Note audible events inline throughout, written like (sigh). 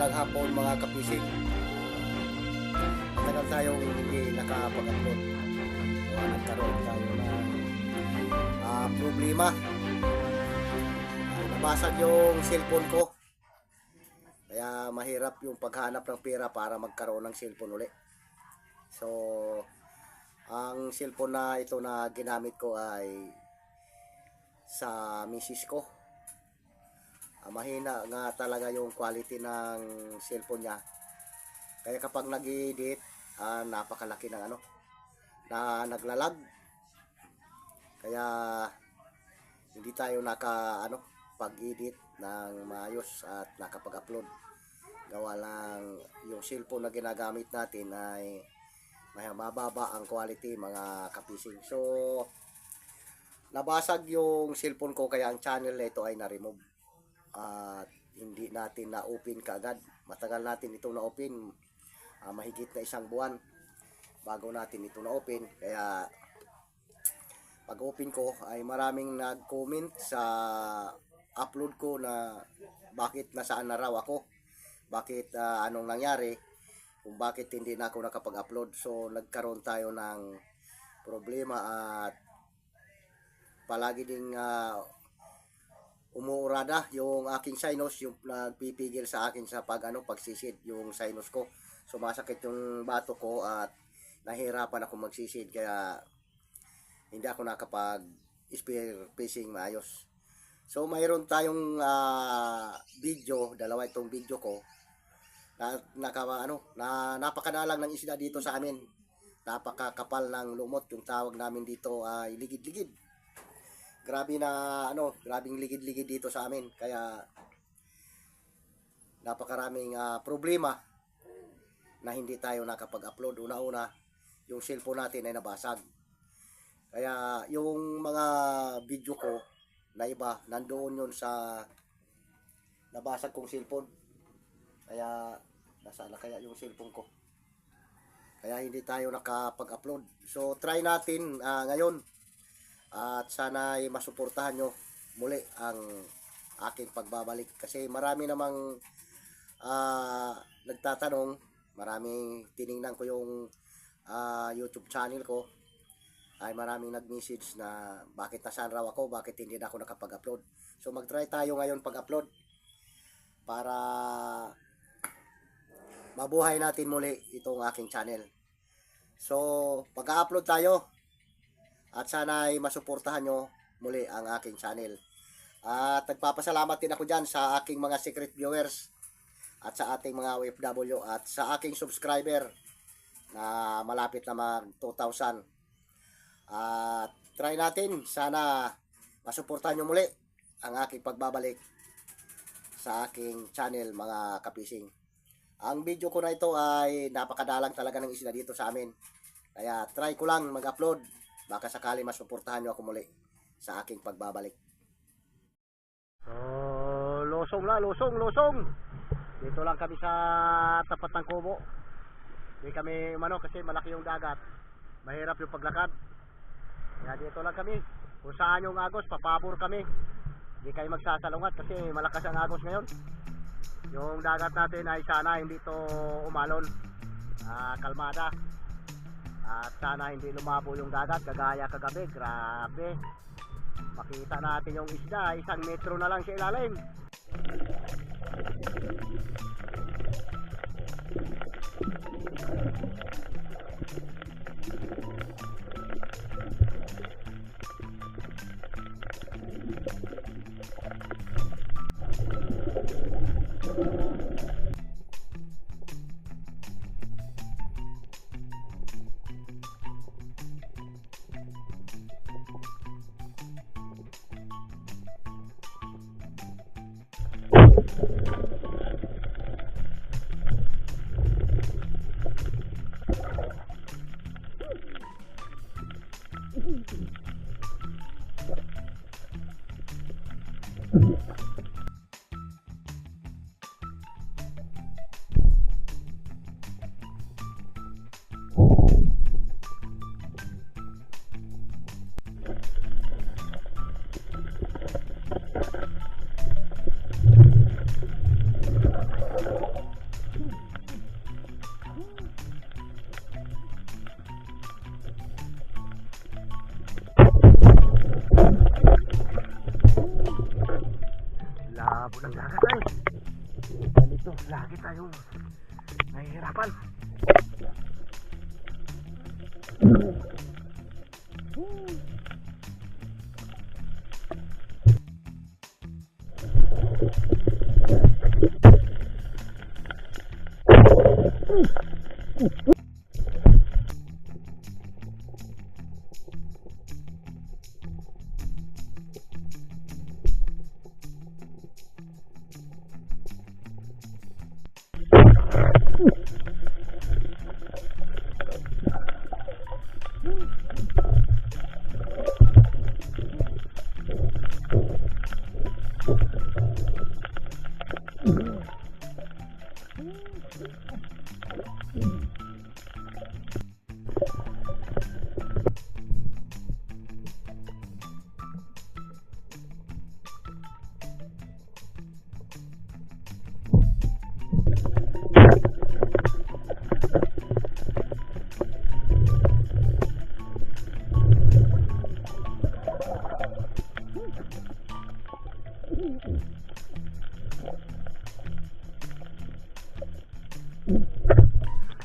magandang hapon mga kapising. Matagal tayong hindi nakapag-upload. Kaya nagkaroon tayo ng ah, problema. Ah, nabasag yung cellphone ko. Kaya mahirap yung paghanap ng pera para magkaroon ng cellphone uli. So, ang cellphone na ito na ginamit ko ay sa misis ko. Ah, mahina nga talaga yung quality ng cellphone niya. Kaya kapag nag-edit, ah, napakalaki ng ano, na naglalag. Kaya hindi tayo naka ano, pag-edit ng maayos at nakapag-upload. Gawa lang yung cellphone na ginagamit natin ay may mababa ang quality mga kapising. So, nabasag yung cellphone ko kaya ang channel na ito ay na-remove at hindi natin na-open kaagad. Matagal natin ito na-open. Ah, mahigit na isang buwan bago natin ito na-open. Kaya pag open ko ay maraming nag-comment sa upload ko na bakit nasaan na raw ako. Bakit ah, anong nangyari. Kung bakit hindi na ako nakapag-upload. So nagkaroon tayo ng problema at palagi ding ah, umuurada yung aking sinus yung nagpipigil sa akin sa pag ano pagsisid yung sinus ko. Sumasakit yung bato ko at nahirapan ako magsisid kaya hindi ako nakapag spear fishing maayos. So mayroon tayong ah, video dalawa itong video ko na naka, ano na napakadalang ng isda dito sa amin. Napakakapal ng lumot yung tawag namin dito ay ligid-ligid grabe na ano, grabing ligid-ligid dito sa amin. Kaya napakaraming ah, problema na hindi tayo nakapag-upload. Una-una, yung cellphone natin ay nabasag. Kaya yung mga video ko na iba, nandoon yun sa nabasag kong cellphone. Kaya nasaan na kaya yung cellphone ko. Kaya hindi tayo nakapag-upload. So try natin ah, ngayon at sana ay masuportahan nyo muli ang aking pagbabalik kasi marami namang ah, nagtatanong maraming tiningnan ko yung ah, YouTube channel ko ay maraming nag-message na bakit nasaan raw ako, bakit hindi na ako nakapag-upload. So mag-try tayo ngayon pag-upload para mabuhay natin muli itong aking channel. So pag-upload tayo, at sana ay masuportahan nyo muli ang aking channel. At nagpapasalamat din ako dyan sa aking mga secret viewers at sa ating mga OFW at sa aking subscriber na malapit na mag 2,000. At try natin, sana masuportahan nyo muli ang aking pagbabalik sa aking channel mga kapising. Ang video ko na ito ay napakadalang talaga ng isla dito sa amin. Kaya try ko lang mag-upload baka sakali masuportahan nyo ako muli sa aking pagbabalik. So, losong na, losong, losong. Dito lang kami sa tapat ng kubo. Hindi kami umano kasi malaki yung dagat. Mahirap yung paglakad. Kaya dito lang kami. Kung saan yung agos, papabor kami. Hindi kayo magsasalungat kasi malakas ang agos ngayon. Yung dagat natin ay sana hindi to umalon. Ah, kalmada. At sana hindi lumabo yung dagat kagaya kagabi. Grabe. Makita natin yung isda. Isang metro na lang sa ilalim. Lagi tayong nahihirapan.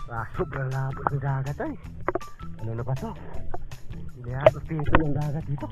Ah, sobrang labo ng dagat ay. Ano na ba to? Hindi ako pito ng dagat dito.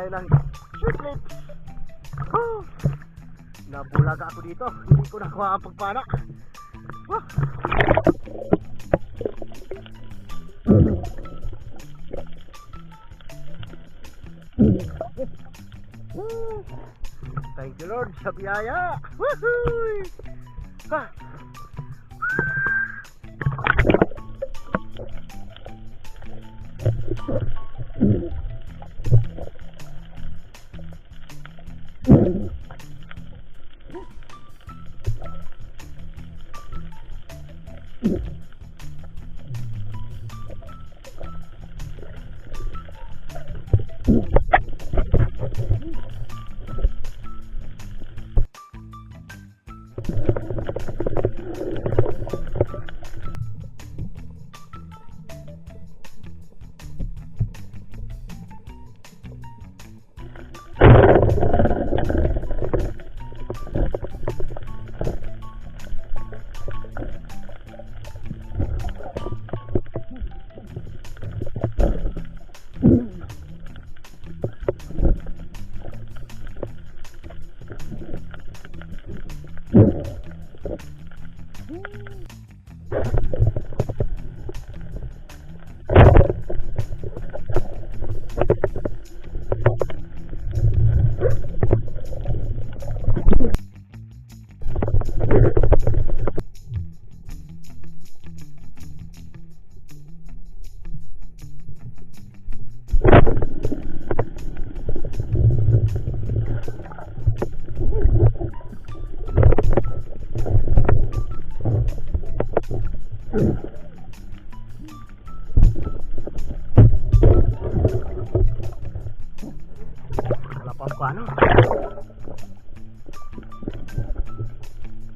Tayo ng shiplet. Woo! Nabulaga ako dito. Hindi ko nakuha ang pagpana. Woo! Woo! Thank you Lord sa biyaya. Woohoo! Ah!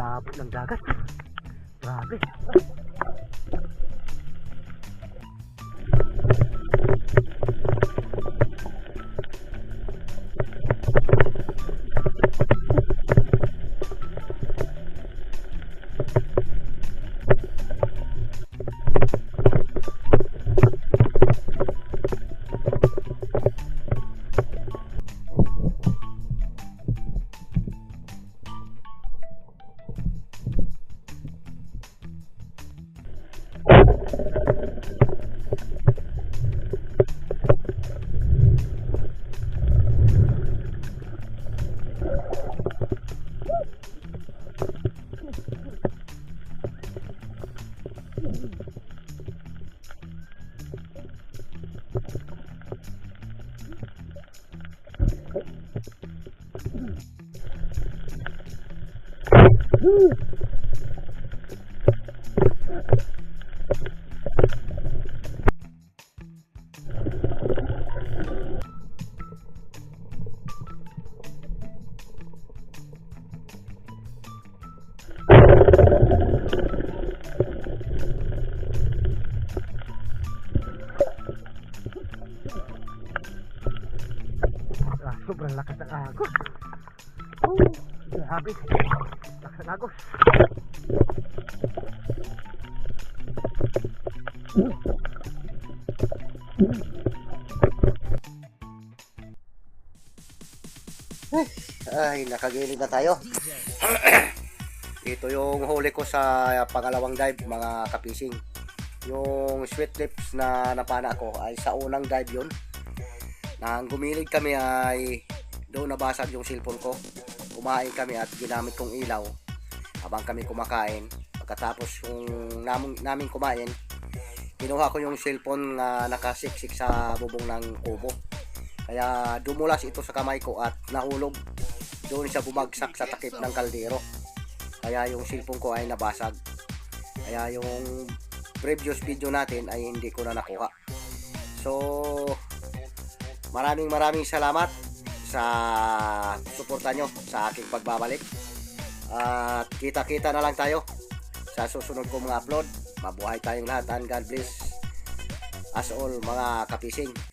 Labo ng dagat. Grabe. Grabe. Lakas ng agos. Ay, nakagilid na tayo. (coughs) Ito yung huli ko sa pangalawang dive, mga kapising. Yung sweet lips na napana ko ay sa unang dive yun. Nang gumilig kami ay doon nabasag yung cellphone ko. Kumain kami at ginamit kong ilaw habang kami kumakain. Pagkatapos yung namin, namin kumain, kinuha ko yung cellphone na nakasiksik sa bubong ng kubo. Kaya dumulas ito sa kamay ko at nahulog doon siya bumagsak sa takip ng kaldero. Kaya yung cellphone ko ay nabasag. Kaya yung previous video natin ay hindi ko na nakuha. So, maraming maraming salamat sa suporta nyo sa aking pagbabalik. At kita-kita na lang tayo sa susunod kong mga upload. Mabuhay tayong lahat and God bless us all mga kapising.